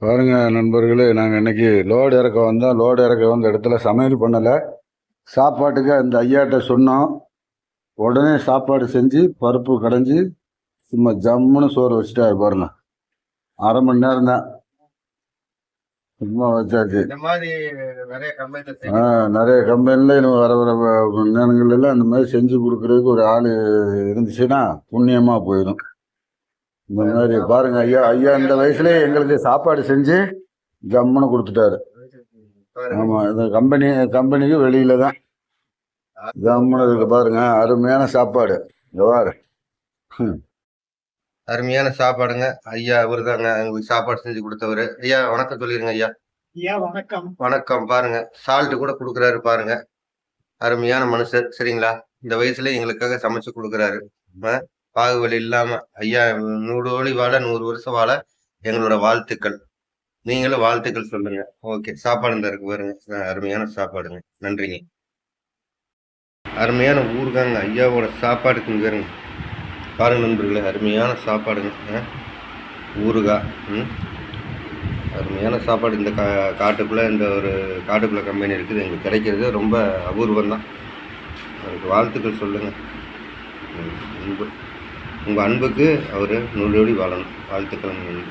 பாருங்க நண்பர்களே நாங்கள் இன்னைக்கு லோடு இறக்க வந்தோம். லோடு இறக்க வந்த இடத்துல சமையல் பண்ணலை. சாப்பாட்டுக்கு அந்த ஐயாட்ட சொன்னோம். உடனே சாப்பாடு செஞ்சு பருப்பு கடைஞ்சி சும்மா ஜம்முன்னு சோறு வச்சுட்டாரு பாருங்க. அரை மணி நேரம் தான். சும்மா வச்சாச்சு. ஆ நிறைய கம்பெனியில் இன்னும் வர வர வ- நேரங்கள்ல அந்த மாதிரி செஞ்சு கொடுக்கறதுக்கு ஒரு ஆள் இருந்துச்சுன்னா புண்ணியமாக போயிடும். இந்த மாதிரி பாருங்க ஐயா ஐயா இந்த வயசுல எங்களுக்கு சாப்பாடு செஞ்சு ஜம்முன்னு கொடுத்துட்டாரு. ஆமா இந்த கம்பெனி கம்பெனிக்கு வெளியில தான். ஜம்முன்னு இருக்கு பாருங்க அருமையான சாப்பாடு. பாரு. அருமையான சாப்பாடுங்க. ஐயா இவரு தாங்க எங்களுக்கு சாப்பாடு செஞ்சு கொடுத்தவரு. ஐயா வணக்கம் சொல்லிருங்க ஐயா. ஐயா வணக்கம். வணக்கம் பாருங்க. சால்ட் கூட கொடுக்குறாரு பாருங்க. அருமையான மனுஷர் சரிங்களா? இந்த வயசுல எங்களுக்காக சமைச்சு கொடுக்குறாரு. பாகுபலி இல்லாம ஐயா நூறு ஓலி வாழ நூறு வருஷம் வாழ எங்களோட வாழ்த்துக்கள். நீங்களும் வாழ்த்துக்கள் சொல்லுங்க. ஓகே சாப்பாடு இந்த இருக்கு பாருங்க. அருமையான சாப்பாடுங்க. நன்றிங்க. அருமையான ஊருகாங்க ஐயாவோட சாப்பாடுக்கு இங்க பாருங்க. பாருங்க நண்பர்களே அருமையான சாப்பாடுங்க. ஆ, ஊறுகாய் ம். அருமையான சாப்பாடு. இந்த கா காட்டுக்குள்ளே இந்த ஒரு காட்டுக்குள்ளே கம்பெனி இருக்குது. எங்களுக்கு கிடைக்கிறது ரொம்ப அபூர்வம் தான் அதுக்கு வாழ்த்துக்கள் சொல்லுங்கள் அன்பு உங்கள் அன்புக்கு அவர் நூலோடி வாழணும். வாழ்த்துக்கள் நன்றி